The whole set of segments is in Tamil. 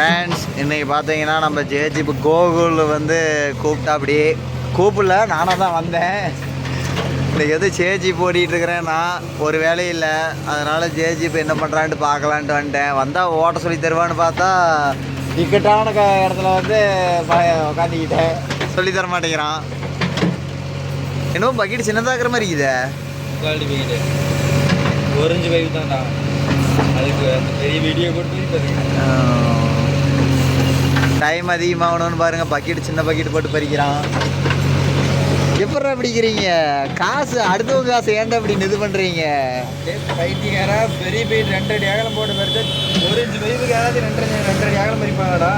ஃப்ரெண்ட்ஸ் இன்னைக்கு பார்த்தீங்கன்னா நம்ம ஜேஜிபு கோகுல் வந்து கூப்பிட்டா அப்படி கூப்பிடல நானாக தான் வந்தேன். இன்னைக்கு எது ஜேஜி போட்டிகிட்டு இருக்கிறேன் நான் ஒரு வேலையும் இல்லை. அதனால ஜேஜிபு என்ன பண்ணுறான்ட்டு பார்க்கலான்ட்டு வந்துட்டேன். வந்தால் ஓட்ட சொல்லி தருவான்னு பார்த்தா இக்கட்டான க இடத்துல வந்து உக்காந்துக்கிட்டேன். சொல்லி தர மாட்டேங்கிறான். என்னவோ பக்கெட் சின்னதாக இருக்கிற மாதிரி இருக்குதே. பைக் தான்டா. அதுக்கு பெரிய வீடியோ கொடுத்து டைம் அதிகமாகணும்னு பாருங்க. பக்கெட் சின்ன பக்கெட் போட்டு பறிக்கிறான். எப்படா பிடிக்கிறீங்க? காசு அடுத்தவங்க காசு ஏன்டா இப்படி இது பண்றீங்க? பைத்தியக்காரா பெரிய பைக் ரெண்டரை அகலம் போட்டு பறிச்சு ஒரு இன்ச்சு பைப்புக்கு யாராவது ரெண்டரை ரெண்டரை அகலம் பறிப்பாங்கடா.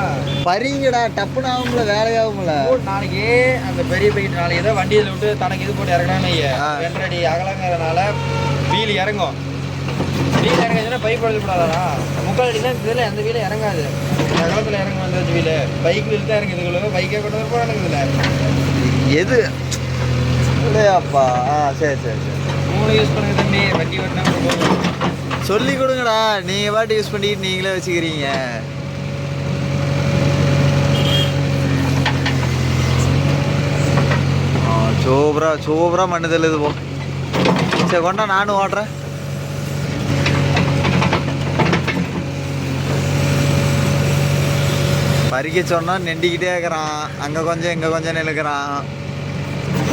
பறிங்கடா டப்புன்னு ஆகும்ல வேலையாகும்ல நாளைக்கு அந்த பெரிய பைக் நாளைக்கு ஏதோ வண்டியில் விட்டு தனக்கு இது போட்டு இறங்கினான்னு அடி அகலங்கிறதுனால வீல் இறங்கும். வீல் இறங்குச்சுன்னா பைப் உடச்சு விடாதாடா முக்கால் அடி தான் இதில் அந்த வீல இறங்காது. அகலத்தில் இறங்க வந்து வீல் பைக்கில் தான் இறங்குதுங்களோ பைக்கே கொண்டு வரப்போ இறங்குதுல எது? இல்லையாப்பா. ஆ சரி சரி சரி. மூணு யூஸ் பண்ணுங்க தம்பி வண்டி ஓட்டினா சொல்லி கொடுங்கடா. நீங்க பாட்டு யூஸ் பண்ணிட்டு நீங்களே வச்சுக்கிறீங்க. ஆ, சூப்பரா சூப்பரா மண்ணு தள்ளுது போ. சரி கொண்டா நானும் ஓட்டுறேன். பறிக்க சொன்னா நெண்டிக்கிட்டே இருக்கிறான். அங்கே கொஞ்சம் இங்கே கொஞ்சம் நிலுக்கிறான்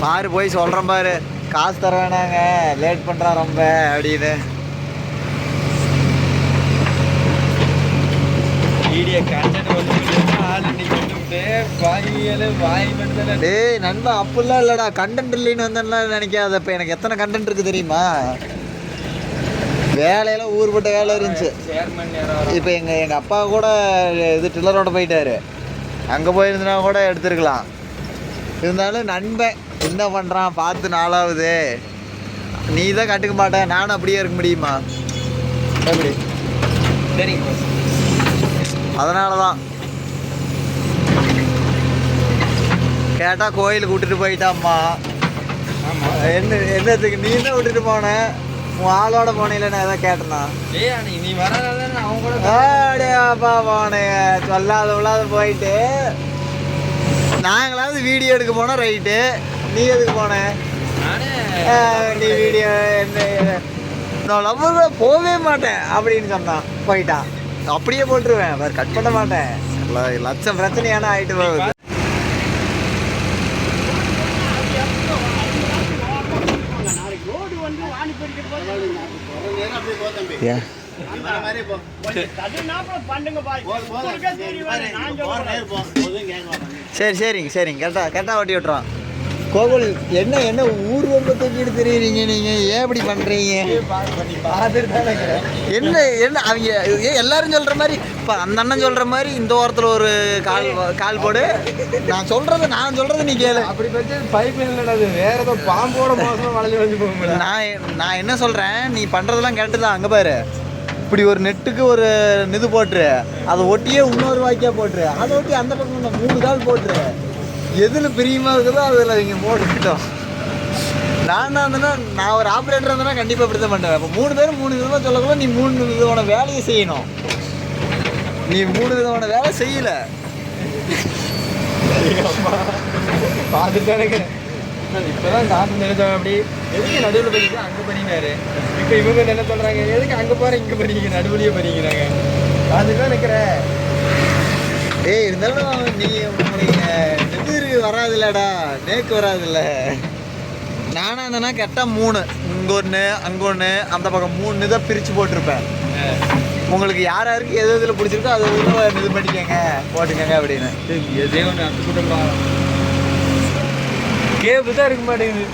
பாரு போய் சொல்கிறேன் பாரு. காசு தர வேணாங்க. லேட் பண்ணுறான் ரொம்ப அப்படின்னு. டேய் நண்பா அப்படிலாம் இல்லைடா. கண்டென்ட் இல்லைன்னு வந்தேன்லாம் நினைக்காத. இப்போ எனக்கு எத்தனை கண்டென்ட் இருக்குது தெரியுமா? வேலையெல்லாம் ஊர்பட்ட வேலை இருந்துச்சு. இப்போ எங்கள் எங்கள் அப்பா கூட இது டில்லரோட போயிட்டாரு. அங்கே போயிருந்தனா கூட எடுத்துருக்கலாம். இருந்தாலும் நண்பன் என்ன பண்ணுறான் பார்த்து நாளாவது நீ தான் கட்டுக்க மாட்டேன் நானும் அப்படியே இருக்க முடியுமா? எப்படி? சரிங்க. அதனால தான் கேட்டால் கோயிலுக்கு விட்டுட்டு போயிட்டாம்மா. என்ன என்னத்துக்கு நீ தான் விட்டுட்டு போன? உன் ஆளோட போனீங்களே நான் எதாவது கேட்டேனா? நீ போனேங்க சொல்லாத உள்ளாத போயிட்டு. நாங்களாவது வீடியோ எடுக்க போனோம் ரைட்டு. நீ எதுக்கு போன? நீ வீடியோ என்ன லவ்வர் போகவே மாட்டேன் அப்படின்னு சொன்னான். போயிட்டான். அப்படியே போட்டுருவேன் வேறு கட் பண்ண மாட்டேன். லட்சம் பிரச்சனையான ஆயிட்டு போகுது. ஏன் சரி சரிங்க சரிங்க கரெக்டா கரெக்டாக ஓட்டி விட்டுறோம் கோகுல் என்ன என்ன ஊர் ரொம்ப தூக்கிட்டு தெரியுறீங்க நீங்கள் ஏன் இப்படி பண்ணுறீங்க என்ன என்ன அவங்க ஏன் எல்லாரும் சொல்கிற மாதிரி இப்போ அந்த அண்ணன் சொல்கிற மாதிரி இந்த ஓரத்தில் ஒரு கால் கால் போடு. நான் சொல்கிறத நான் சொல்கிறத நீ கேளு. அப்படி பற்றி பைப் இல்லைடா அது. வேற ஏதோ பாம்போட மோசமாக வளைஞ்சு வந்து போக நான் நான் என்ன சொல்கிறேன் நீ பண்ணுறதெல்லாம் கரெக்டு தான் அங்கே பாரு. இப்படி ஒரு நெட்டுக்கு ஒரு இது போட்டுரு. அதை ஒட்டியே இன்னொரு வாக்கியா போட்டுரு. அதை ஒட்டி அந்த பக்கம் மூணு கால் போட்டுரு. எதில் பிரியமாக இருக்குதோ அதில் இங்கே போட்டுக்கிட்டோம் நான் தான் இருந்தேன்னா நான் ஒரு ஆப்ரேட்டர் இருந்தேன்னா கண்டிப்பாக இப்படி தான் பண்ணுவேன். இப்போ மூணு பேரும் மூணு விதமாக சொல்லக்கூட நீ மூணு விதமான வேலையை செய்யணும். நீ மூணு விதமான வேலை செய்யலை. பார்த்துட்டு தான் இருக்கிறேன் இப்போதான் நான் நினைச்சேன் அப்படி. எதுக்கு நடுவில் படிக்க அங்கே பண்ணினாரு இப்போ இவங்க என்ன சொல்கிறாங்க எதுக்கு அங்கே போகிற இங்கே பண்ணிக்கிறேன் நடுவுலையே பண்ணிக்கிறாங்க? அதுதான் நினைக்கிறேன் ஏய் இருந்தாலும் நீ உன்னுடைய எதிர் வராதுல்லடா நேக்கு வராதுல்ல நானா இருந்தேன்னா கரெக்டாக மூணு. இங்கே ஒன்று அங்கே ஒன்று அந்த பக்கம் மூணு இதை பிரித்து போட்டிருப்பேன். உங்களுக்கு யார் யாருக்கு எது எதில் பிடிச்சிருக்கோ அது இதில் இது பண்ணிக்கங்க போட்டுக்கங்க அப்படின்னு. எதே ஒன்று அந்த கூட்டம் கேபிள் தான் இருக்க மாட்டேங்குது.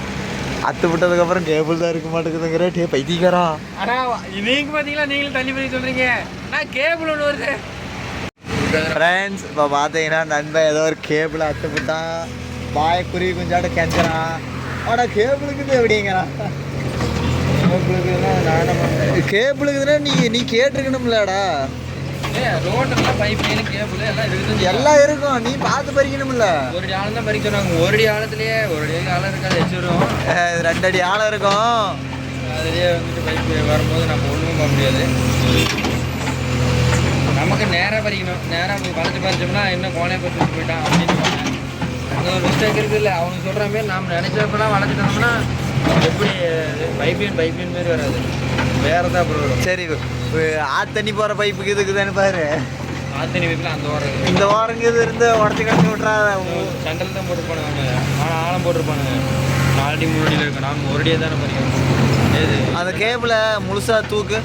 அத்து விட்டதுக்கப்புறம் கேபிள் தான் இருக்க மாட்டேங்குதுங்கிற டே பைத்தியக்காரா ஆனால் நீங்க பார்த்தீங்களா நீங்களும் தள்ளி பண்ணி சொல்கிறீங்க நான் கேபிள் ஒன்று வருது. ஃப்ரெண்ட்ஸ் இப்போ பார்த்தீங்கன்னா நண்பன் ஏதோ ஒரு கேபிள் அத்து விட்டான் வாய குருவி குஞ்சாட்ட கெஞ்சுறான் ஆனால் கேபிளுக்கு எப்படிங்கிறான் கேபிளுக்குதுன்னா நீ நீ கேட்டிருக்கணும்லடா. எல்லாம் இருக்கும் நீ பார்த்து பறிக்கணும்ல. ஒரு ஆழம் தான் பறிக்க சொன்னாங்க. ஒரு அடி ஆழத்துலயே ஒரு அடி ஆழம் இருக்காது இது ரெண்டு அடி ஆழம் இருக்கும். அதுலயே வந்துட்டு பைப் வரும்போது நம்ம ஒன்றும் பண்ண முடியாது. நமக்கு நேராக பறிக்கணும். நேராக போய் வளைச்சு பறிச்சோம்னா இன்னும் கோணையை பறிச்சு போயிட்டான் அப்படின்னு அங்கே ஒரு மிஸ்டேக் இருக்குது இல்லை. அவனுக்கு சொல்கிற மாதிரி நாம் நினச்சப்பெல்லாம் வளைச்சிட்டோம்னா எப்படி பைப்பியன் பைப்பியன் மாதிரி வராது. வேற தான் அப்புறம் வரும். சரி அஹ் ஆத்தண்ணி போகிற பைப்புக்கு இதுக்குதானே பாரு. ஆத்தனி வீட்டில் அந்த ஓரம் இந்த வாரங்க இது இருந்து உடச்சி கட்டி விட்றா சண்டல் தான் போட்டிருப்பானுங்க. ஆனால் ஆழம் போட்டிருப்பானுங்க. நாலடி மூணு அடியில் இருக்கு. நாம் ஒரு அடியே தானே பறிக்கணும். அந்த கேபிளை முழுசா தூக்கு.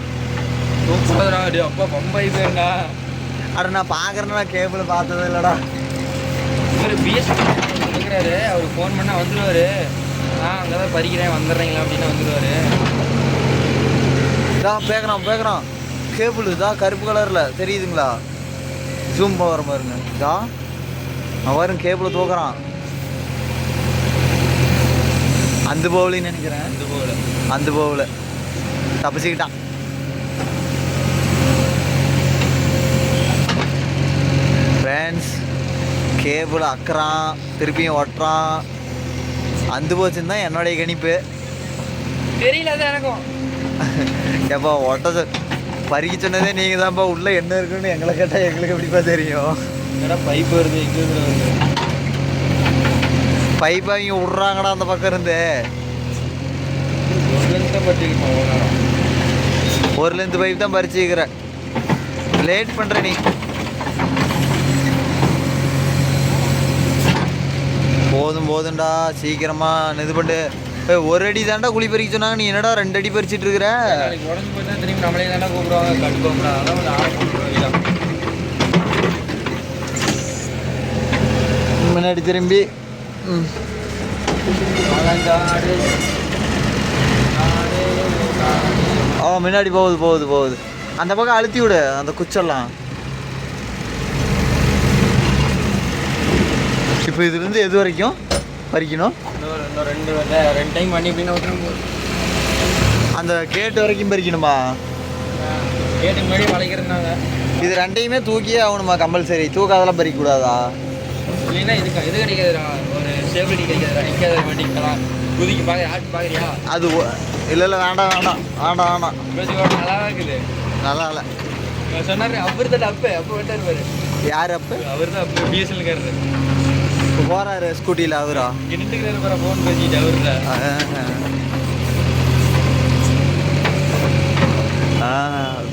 தூக்குறதுடா டேய் அப்பா பம்பாய் போயிருந்தா அட நான் பார்க்குறேன்னா கேபிள் பார்த்தது இல்லைடா. இவர் பிஎஸ்சி இருக்கிறாரு. அவர் ஃபோன் பண்ணால் வந்துடுவார் நான் அங்கே தான் பறிக்கிறேன் வந்துடுறீங்களா அப்படின்னு வந்துடுவார் இதான் பேக்குறான் பேக்குறான் கேபிள் இதான் கருப்பு கலரில் தெரியுதுங்களா? ஜூம் வர பாருங்க. இதா அவன் வரும் கேபிளை தூக்குறான். அந்த பவுலின்னு நினைக்கிறேன். அந்த போல அந்த பவுல தப்பிச்சுக்கிட்டான் ஃப்ரெண்ட்ஸ் கேபிள் அக்கறான் திருப்பியும் ஒட்டுறான். அந்த போச்சுன்னு தான் என்னுடைய கணிப்பு. தெரியல அது எனக்கும். ஏப்பா ஒட்ட பறிக்க சொன்னதே நீங்கள் தான்ப்பா உள்ளே என்ன இருக்குன்னு எங்களை கேட்டால் எங்களுக்கு எப்படிப்பா தெரியும்? என்னடா பைப் வருது இருந்து வருது? பைப்பை இங்கே விட்றாங்கடா அந்த பக்கம் இருந்து. ஒரு லென்த் பைப் தான் பறிச்சுக்கிறேன். லேட் பண்ணுற நீ. போதும் போதும்டா. சீக்கிரமா இது பண்ணு ஒரு அடி தாண்டா குழி பறிக்க சொன்னாங்க. நீ என்னடா ரெண்டு அடி பறிச்சிட்டு இருக்கிற? உடஞ்சு போயிட்டா திரும்பி நம்மளே தானே கூப்பிடுவாங்க. அதான் போட்டுருவாங்க முன்னாடி திரும்பி. ஆ முன்னாடி போகுது போகுது போகுது. அந்த பக்கம் அழுத்தி விடு. அந்த குச்செல்லாம். இப்போ இதுலேருந்து எது வரைக்கும் பறிக்கணும் ரெண்டு ரெண்டு டைம் பண்ணி அப்படின்னு அந்த கேட்டு வரைக்கும் பறிக்கணுமா கேட்டு முன்னாடி வளைக்கிறதுனாங்க இது ரெண்டையுமே தூக்கியே ஆகணுமா கம்பல்சரி? தூக்காதெல்லாம் பறிக்க கூடாதா இல்லைன்னா இதுக்கு இது கிடைக்காதுடா ஒரு ஸ்டேபிலிட்டி கிடைக்காதுடா நிற்காத மாட்டிக்கலாம் குதிக்கு பார்க்க ஆட்டு பார்க்குறியா அது இல்லை இல்லை வேண்டாம் வேண்டாம். வேண்டாம் வேண்டாம். நல்லா இருக்குது. நல்லா இல்லை. சொன்னாரு அவர் தான் அப்போ அப்போ விட்டார் பாரு. யார் அப்போ? அவர் தான் அப்போ பிஎஸ்எல்காரரு இப்போ போகிறாரு ஸ்கூட்டியில் அவரா? ஃபோன் பேசிட்டு அவர் தான் ஆ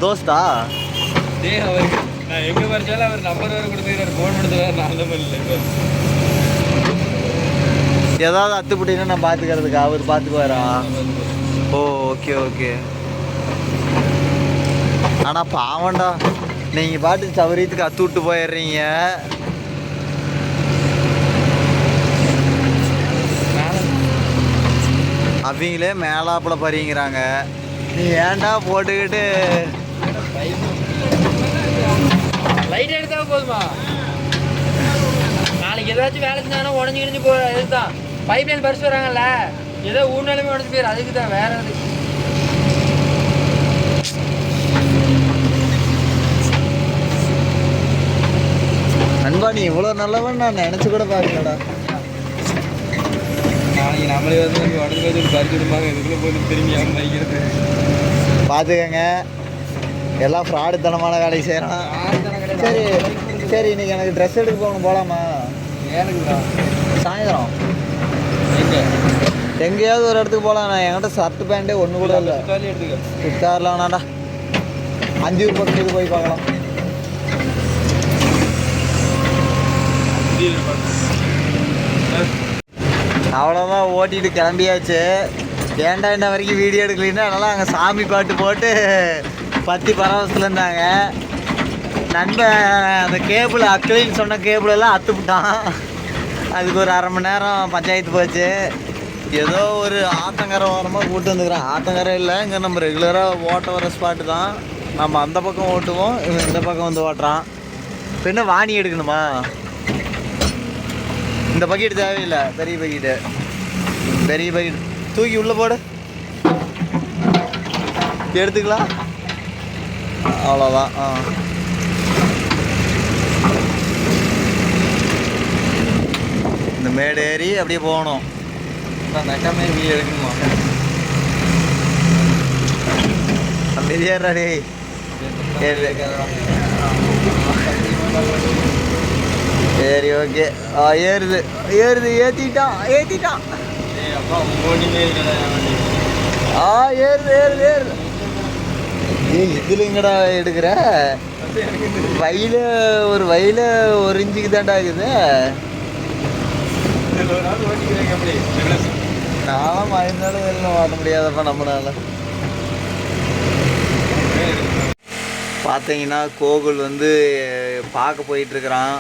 தோஸ்தா? டே அவருக்கு நான் எங்கே அவர் நம்பர் வேறு கொடுத்துக்கிறாரு ஃபோன் கொடுத்துக்கிறாரு நான் அந்த மாதிரி ஏதாவது அத்துப்பட்டினா நான் பார்த்துக்கிறதுக்கு அவர் பார்த்துக்குவாரா ஓ ஓகே ஓகே ஆனால் பாவம்டா. நீங்கள் பாட்டு சௌரியத்துக்கு அத்து விட்டு போயிடுறீங்க. அவங்களே மேலாப்பில் பறிங்கிறாங்க. நீ ஏன்டா போட்டுக்கிட்டு? லைட் எடுத்தா போதுமா? நாளைக்கு ஏதாச்சும் வேலை செஞ்சாங்கன்னா உடஞ்சி கிழிஞ்சு போ இதுதான். பைப் லைன் பறிச்சு வராங்கல்ல? ஏதோ ஊர்னாலுமே உடஞ்சு போயிரு. அதுக்கு தான் வேற எது. நண்பா நீ இவ்வளோ நல்லவன் நான் நினச்சி கூட பார்க்கலடா. நாளைக்கு நம்மளே வந்து நம்ம உடஞ்சு போய் பறிச்சு விடுப்பாங்க இதுக்குள்ள போய் திரும்பி அவங்க பறிக்கிறது பார்த்துக்கங்க. எல்லாம் ஃப்ராடுத்தனமான வேலையை செய்கிறான் சரி சரி இன்னைக்கு எனக்கு ட்ரெஸ் எடுக்க போகணும் போகலாமா ஏனுக்குதா சாயந்தரம். எங்க? எங்கேயாவது ஒரு இடத்துக்கு போகலாம் நான் என்கிட்ட ஷர்ட் பேண்ட்டே ஒன்று கூட இல்லை. சித்தாரில் வேணாண்டா. அஞ்சூர் பக்கத்துக்கு போய் பார்க்கலாம். அவ்வளோதான் ஓட்டிட்டு கிளம்பியாச்சு. ஏன்டா இன்ன வரைக்கும் வீடியோ எடுக்கலைன்னா அதனால் அங்கே சாமி பாட்டு போட்டு பத்தி பரவசத்தில் இருந்தாங்க நண்பன் அந்த கேபிள் அக்கிலின்னு சொன்ன கேபிள் எல்லாம் அத்துப்பிட்டான். அதுக்கு ஒரு அரை மணி நேரம் பஞ்சாயத்து போச்சு. ஏதோ ஒரு ஆத்தங்கரை ஓரமாக கூட்டு வந்துக்கிறேன். ஆத்தங்கரை இல்லை இங்கே நம்ம ரெகுலராக ஓட்ட வர ஸ்பாட்டு தான். நம்ம அந்த பக்கம் ஓட்டுவோம் இவன் இந்த பக்கம் வந்து ஓட்டுறான். பின்ன வாணி எடுக்கணுமா? இந்த பக்கெட் தேவையில்லை. பெரிய பக்கெட்டு பெரிய பக்கெட். தூக்கி உள்ளே போடு. எடுத்துக்கலாம். அவ்வளோதான் ஆ. இந்த மேடு ஏறி அப்படியே போகணும். நட்டாமே வீடியோ எடுக்கணுமா? அமைதியாடுறா டேய். சரி ஓகே ஆ ஏறுது. ஏறுது ஏற்றிட்டான் ஏற்றிட்டான் ஆ ஏறுது ஏறுது ஏறுது. ஏ இதுலங்கடா எடுக்கிற? வயல ஒரு வயல ஒரு இஞ்சுக்கு தாண்டா இருக்குது. நானும் மயந்தாலும் வெளில மாட்ட முடியாதப்பா நம்மளால பார்த்தீங்கன்னா கோகுல் வந்து பார்க்க போயிட்டுருக்குறான்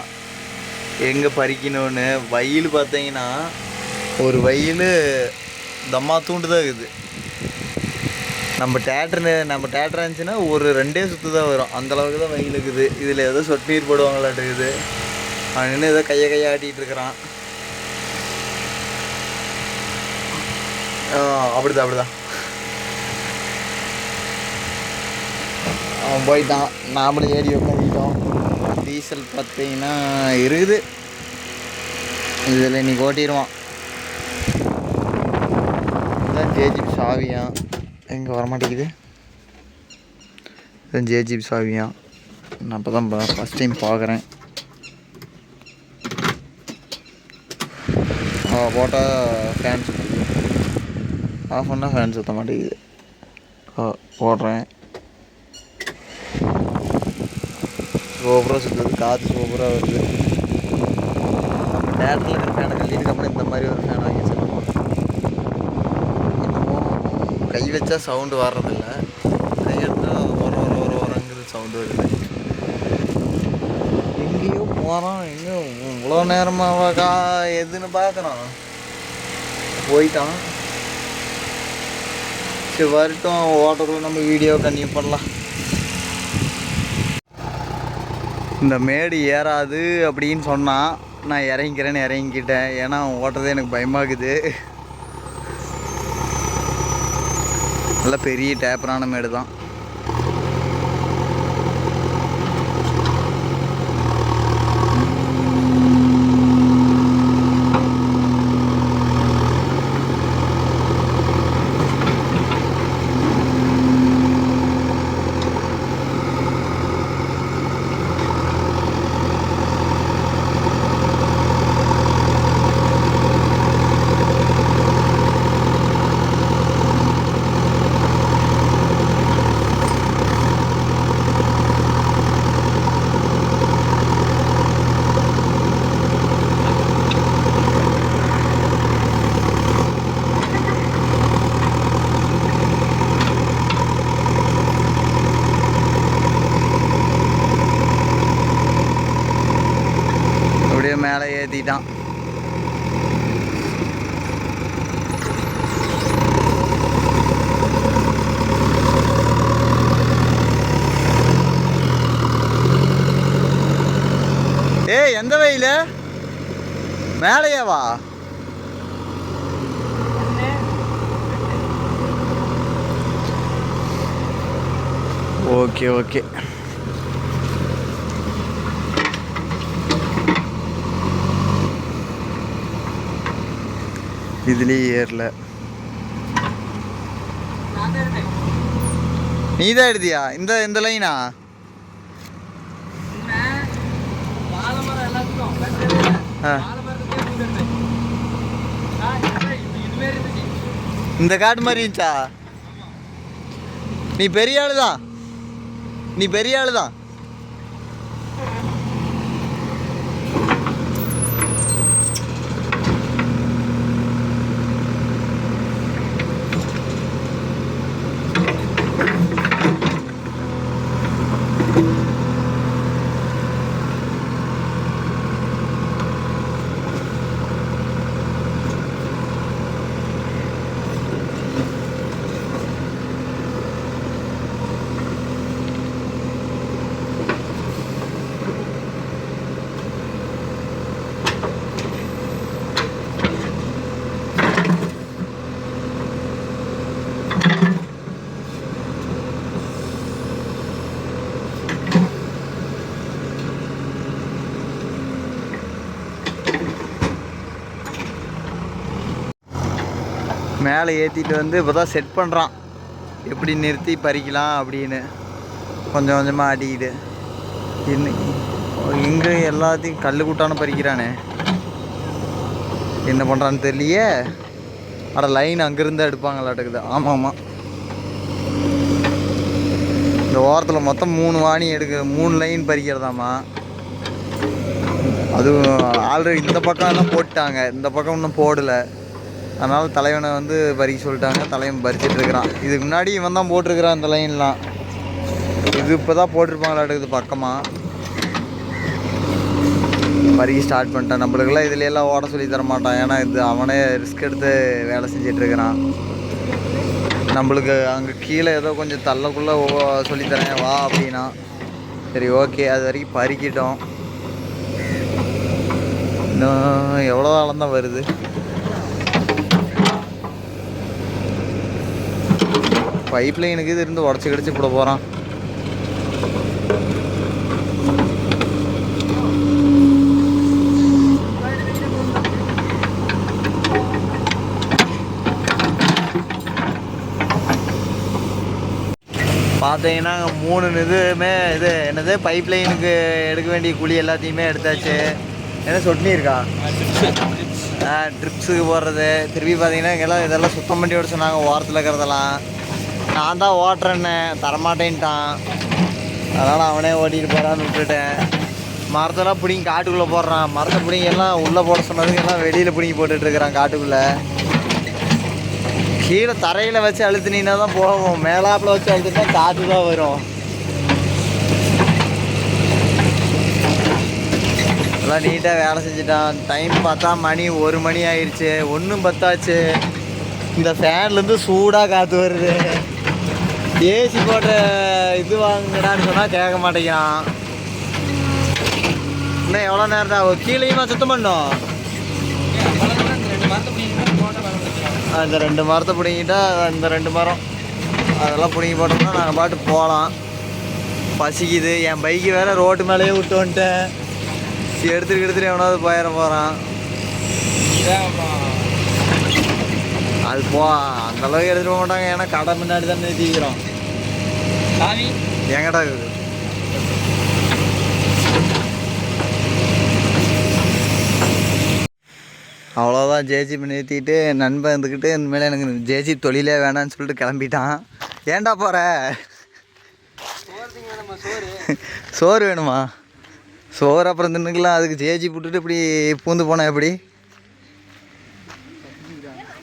எங்கே பறிக்கணும்னு வயல் பார்த்தீங்கன்னா ஒரு வயல் தம்மா தூண்டு தான் இருக்குது. நம்ம தேட்டரு நம்ம டேட்டர் இருந்துச்சுன்னா ஒரு ரெண்டே சுற்று தான் வரும். அந்தளவுக்கு தான் வயல் இருக்குது. இதில் ஏதோ சொட்டு நீர் போடுவாங்களாட்டு இருக்குது. அவன் நின்று ஏதோ கையை கையை ஆட்டிகிட்டு இருக்கிறான். அப்படிதான் அப்படிதான். அவன் போயிட்டான். நாமளும் ஏறி உட்காந்துட்டோம் டீசல் பார்த்தீங்கன்னா இருக்குது. இதில் இன்னைக்கு ஓட்டிடுவான். இதான் ஜேஜிபி சாவியா. எங்கே வரமாட்டேங்குது? இதான் ஜேஜிபி சாவியா. நான் இப்போ தான் ஃபஸ்ட் டைம் பார்க்குறேன் போட்டால் ஃபேன் ஆஃப் பண்ணால் ஃபேன் சுத்த மாட்டேங்குது. ஓ போடுறேன் சூப்பராக சுற்றுது காற்று சூப்பராக வருது. தேட்டரில் இருக்கிற ஃபேனை கட்டிட்டு அப்புறம் இந்த மாதிரி ஒரு ஃபேன் வாங்கி வச்சிருக்கோம். என்னமோ கை வச்சா சவுண்டு வர்றதில்ல. கை எடுத்தால் ஒரு ஒரு ஒரு ஒரங்குது சவுண்டு வருது. எங்கேயோ போகிறோம் எங்கேயோ இவ்வளோ நேரமாவாக்கா எதுன்னு பார்க்குறோம் போயிட்டான். சரி வரட்டும் ஓட்டக்குள்ளே நம்ம வீடியோ கன்டினியூ பண்ணலாம். இந்த மேடு ஏறாது அப்படின்னு சொன்னான் நான் இறங்கிக்கிறேன்னு இறங்கிக்கிட்டேன். ஏன்னா அவன் ஓட்டுறதே எனக்கு பயமாகுது. நல்ல பெரிய டேப்பரான மேடு தான் அப்படியே மேலே ஏற்றிட்டான் ஏய் எந்த வெயில் மேலேயேவா? Okay okay. இதுலேயே ஏறல. நீ தான் எடுத்தியா இந்த இந்த லைனா இந்த காட்டு மாதிரி இருந்துச்சா? நீ பெரிய ஆளு தான் நீ பெரிய ஆளு தான் மேலே ஏற்றிட்டு வந்து இப்போ தான் செட் பண்ணுறான் எப்படி நிறுத்தி பறிக்கலாம் அப்படின்னு. கொஞ்சம் கொஞ்சமாக அடிக்குது. இன்னைக்கு எங்கே எல்லாத்தையும் கல் கூட்டானு பறிக்கிறானே. என்ன பண்ணுறான்னு தெரியலையே. அட லைன் அங்கேருந்து எடுப்பாங்களாட்டுக்குது. ஆமாம் ஆமாம் இந்த ஓரத்தில் மொத்தம் மூணு வாணி எடுக்க மூணு லைன் பறிக்கிறதாம்மா. அதுவும் ஆல்ரெடி இந்த பக்கம் எல்லாம் போட்டாங்க இந்த பக்கம் இன்னும் போடலை. அதனால் தலைவனை வந்து பறிக்க சொல்லிட்டாங்க. தலைவன் பறிச்சிட்டு இருக்கிறான். இதுக்கு முன்னாடி இவன் தான் போட்டிருக்கிறான் இந்த லைன்லாம் இது இப்போ தான் போட்டிருப்பாங்களாட்டுக்குது பக்கமாக பறிக்க ஸ்டார்ட் பண்ணிட்டான். நம்மளுக்கெல்லாம் இதுல எல்லாம் ஓட சொல்லி தர மாட்டான். ஏன்னா இது அவனே ரிஸ்க் எடுத்து வேலை செஞ்சிட்ருக்கிறான் நம்மளுக்கு அங்கே கீழே ஏதோ கொஞ்சம் தள்ளக்குள்ளே சொல்லித்தரேன் வா அப்படின்னா. சரி ஓகே அது வரைக்கும் பறிக்கிட்டோம். இன்னும் எவ்வளோ காலம் தான் வருது? பைப் லைனுக்கு இது இருந்து உடச்சி கிடச்சி போட போகிறான் பார்த்தீங்கன்னா மூணு இதுவுமே இது என்னது? பைப் லைனுக்கு எடுக்க வேண்டிய குழி எல்லாத்தையுமே எடுத்தாச்சு. என்ன சொட்னி இருக்கா? ட்ரிப்ஸுக்கு போடுறது. திருப்பி பார்த்தீங்கன்னா இங்கெல்லாம் இதெல்லாம் சுத்தம் பண்ணி விட சொன்னாங்க ஓரத்தில் இருக்கிறதெல்லாம். நான் தான் ஓட்டுறேன்னு தரமாட்டேன்ட்டான். அதனால் அவனே ஓட்டிட்டு போகிறான்னு விட்டுட்டேன். மரத்தெல்லாம் பிடிங்கி காட்டுக்குள்ளே போடுறான். மரத்தை பிடிங்கி எல்லாம் உள்ளே போட சொன்னதுக்கு எல்லாம் வெளியில் பிடிங்கி போட்டுட்ருக்கிறான் காட்டுக்குள்ளே. கீழே தரையில் வச்சு அழுத்துனீங்கன்னா தான் போகும். மேலாப்பில் வச்சு அழுத்தினா காற்று தான் வரும். எல்லாம் நீட்டாக வேலை செஞ்சுட்டான். டைம் பார்த்தா மணி ஒரு மணி ஆயிடுச்சு ஒன்றும் பத்தாச்சு. இந்த ஃபேன்லேருந்து சூடாக காற்று வருது. ஏசி போட்ட இது வாங்கடான்னு சொன்னால் கேட்க மாட்டேங்கிறான். இன்னும் எவ்வளோ நேரம் தான் கீழேயுமா சுத்தம் பண்ணோம் அந்த ரெண்டு மரத்தை பிடிங்கிட்டா அந்த ரெண்டு மரம். அதெல்லாம் பிடிங்கி போட்டோம்னா நாங்கள் பாட்டு போகலாம். பசிக்குது. என் பைக்கு வேற ரோட்டு மேலேயே விட்டு வந்துட்டேன். எடுத்துட்டு எடுத்துட்டு எவனாவது போயிட போகிறான் அது போ அந்த அளவுக்கு எடுத்துட்டு மாட்டாங்க. ஏன்னா கடை முன்னாடி தான் நிறுத்திக்கிறோம் எங்கடா இருக்குது அவ்வளோதான் ஜேஜிபி நிறுத்திட்டு நண்பன் இருந்துக்கிட்டு இனிமேல் எனக்கு ஜேஜிபி தொழிலே வேணான்னு சொல்லிட்டு கிளம்பிட்டான். ஏன்டா போகிற சோறு வேணுமா? சோறு அப்புறம் தின்னுக்கலாம். அதுக்கு ஜேஜி விட்டுட்டு இப்படி பூந்து போனேன் எப்படி?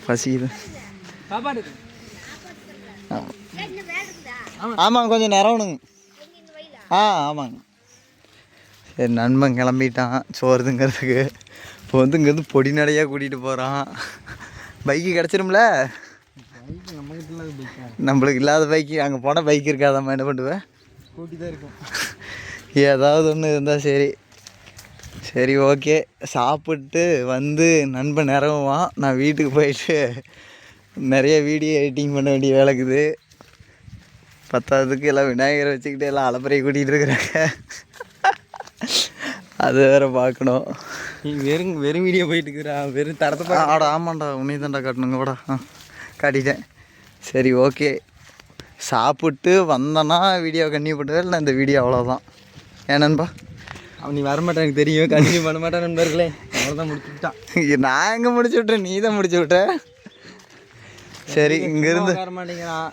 பசிக்குது. ஆமாம் கொஞ்சம் நிறவணுங்க ஆ ஆமாங்க. சரி நண்பன் கிளம்பிட்டான். சோறுதுங்கிறதுக்கு. இப்போ வந்து இங்கேருந்து பொடி நடையாக கூட்டிகிட்டு போகிறான் பைக்கு கிடச்சிரும்ல? நம்மளுக்கு இல்லாத பைக்கு அங்கே போனால் பைக் இருக்காதாம்மா என்ன பண்ணுவேன் கூட்டி தான் இருக்கும். ஏதாவது ஒன்று இருந்தால் சரி. சரி ஓகே. சாப்பிட்டு வந்து நண்பன் நிறவுவான் நான் வீட்டுக்கு போயிட்டு நிறைய வீடியோ எடிட்டிங் பண்ண வேண்டிய வேலைக்குது பத்தாவதுக்கு எல்லாம் விநாயகரை வச்சுக்கிட்டு எல்லாம் அலப்பறையை கூட்டிகிட்டு இருக்கிறாங்க. அது வேற பார்க்கணும். வெறும் வெறும் வீடியோ போயிட்டு இருக்கிறா? வெறும் தரத்தை ஆடா ஆமாண்டா. உன்னை தான்டா காட்டணுங்க. கூட ஆ காட்டிட்டேன். சரி ஓகே. சாப்பிட்டு வந்தேன்னா வீடியோ கன்னியூ பண்ணுவேன். இல்லை இந்த வீடியோ அவ்வளோதான் ஏனன்பா அவன் நீ வரமாட்டான் எனக்கு தெரியும். கண்டினியூ பண்ண மாட்டான் நண்பர்களே. அவ்வளோதான் முடிச்சுட்டான் நான் எங்கே முடிச்சு விட்டேன் நீ தான் முடிச்சு விட்ட சரி இங்கேருந்து உட்கார மாட்டேங்கிறான்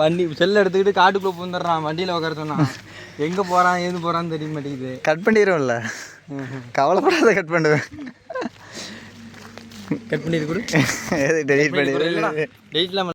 வண்டி செல்ல எடுத்துக்கிட்டு காட்டுக்குள்ளே பூந்துடுறான் வண்டியில் உட்கார சொன்னான். எங்கே போகிறான் ஏது போகிறான்னு தெரிய மாட்டேங்குது. கட் பண்ணிடுவோம்ல. கவலைப்படாத கட் பண்ணுவேன். கட். பண்ணிட்டு கொடு டெலிட் பண்ணிடுவேன் டெய்ட் இல்லாமல்